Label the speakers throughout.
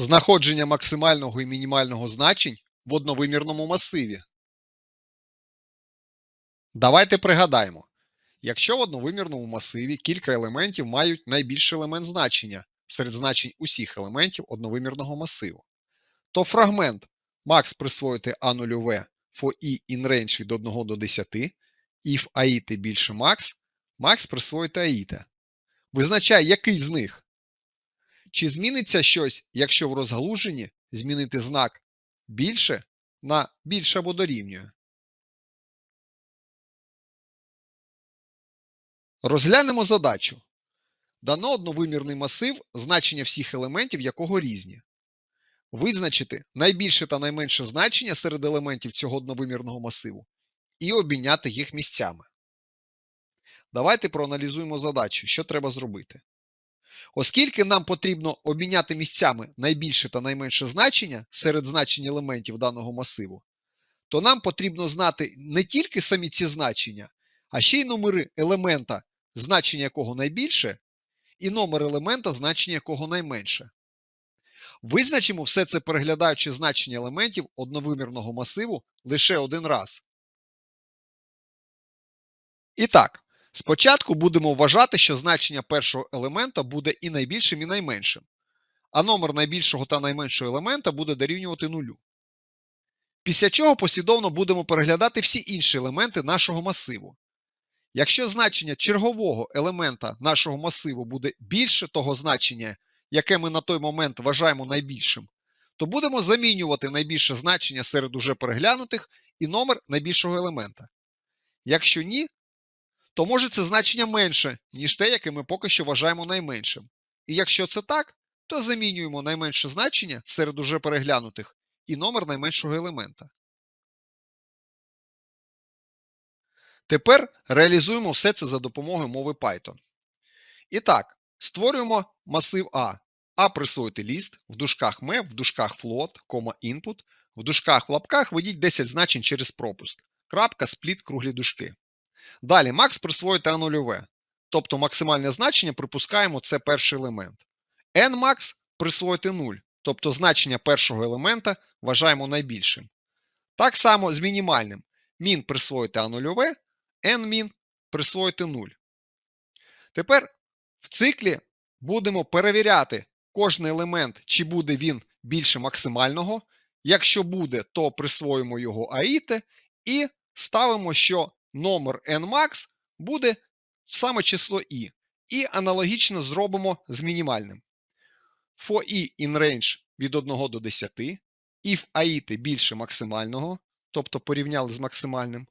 Speaker 1: Знаходження максимального і мінімального значень в одновимірному масиві. Давайте пригадаємо. Якщо в одновимірному масиві кілька елементів мають найбільший елемент значення серед значень усіх елементів одновимірного масиву, то фрагмент max присвоїти А0В for i in range від 1 до 10, if аїти більше max, max присвоїти аїте. Визначає, який з них. Чи зміниться щось, якщо в розгалуженні змінити знак більше на більше або дорівнює? Розглянемо задачу. Дано одновимірний масив, значення всіх елементів якого різні. Визначити найбільше та найменше значення серед елементів цього одновимірного масиву і обміняти їх місцями. Давайте проаналізуємо задачу, що треба зробити. Оскільки нам потрібно обміняти місцями найбільше та найменше значення серед значень елементів даного масиву, то нам потрібно знати не тільки самі ці значення, а ще й номери елемента, значення якого найбільше, і номер елемента, значення якого найменше. Визначимо все це переглядаючи значення елементів одновимірного масиву лише один раз. І так, спочатку будемо вважати, що значення першого елемента буде і найбільшим, і найменшим, а номер найбільшого та найменшого елемента буде дорівнювати нулю. Після чого послідовно будемо переглядати всі інші елементи нашого масиву. Якщо значення чергового елемента нашого масиву буде більше того значення, яке ми на той момент вважаємо найбільшим, то будемо замінювати найбільше значення серед уже переглянутих і номер найбільшого елемента. Якщо ні, то може це значення менше, ніж те, яке ми поки що вважаємо найменшим. І якщо це так, то замінюємо найменше значення серед уже переглянутих і номер найменшого елемента. Тепер реалізуємо все це за допомогою мови Python. І так, створюємо масив А. А присвоїти ліст, в дужках map, в дужках float, кома input, в дужках в лапках введіть 10 значень через пропуск. Крапка, спліт, круглі дужки. Далі max присвоїти А0В. Тобто максимальне значення припускаємо це перший елемент. nmax присвоїти 0, тобто значення першого елемента вважаємо найбільшим. Так само з мінімальним. Min присвоїти А0В, nmin присвоїти 0. Тепер в циклі будемо перевіряти кожен елемент, чи буде він більше максимального. Якщо буде, то присвоїмо його аїте і ставимо, що номер nmax буде саме число i. І аналогічно зробимо з мінімальним. For i in range від 1 до 10, if аїти більше максимального, тобто порівняли з максимальним.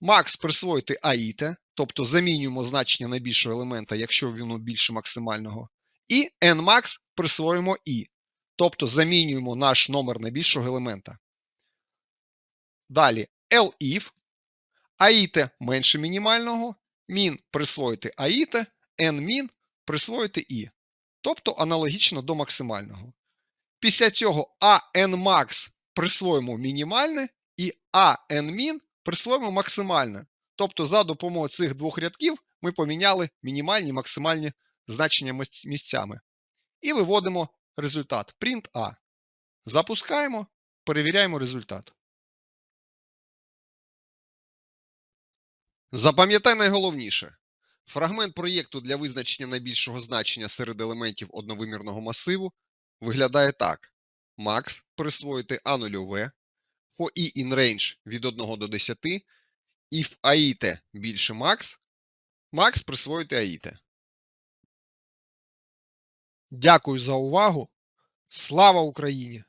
Speaker 1: Max присвоїти аїте, тобто замінюємо значення найбільшого елемента, якщо воно більше максимального. І nmax присвоїмо i, тобто замінюємо наш номер найбільшого елемента. Далі elif, аїте менше мінімального, min присвоїти аїте, nmin присвоїти i, тобто аналогічно до максимального. Після цього anmax присвоїмо мінімальне і anmin присвоїмо максимальне. Тобто, за допомогою цих двох рядків ми поміняли мінімальні і максимальні значення місцями. І виводимо результат print A. Запускаємо, перевіряємо результат. Запам'ятай найголовніше. Фрагмент проєкту для визначення найбільшого значення серед елементів одновимірного масиву виглядає так: max присвоїти A0V, for i in range від 1 до 10, if аїте більше max, max присвоїти аїте. Дякую за увагу. Слава Україні!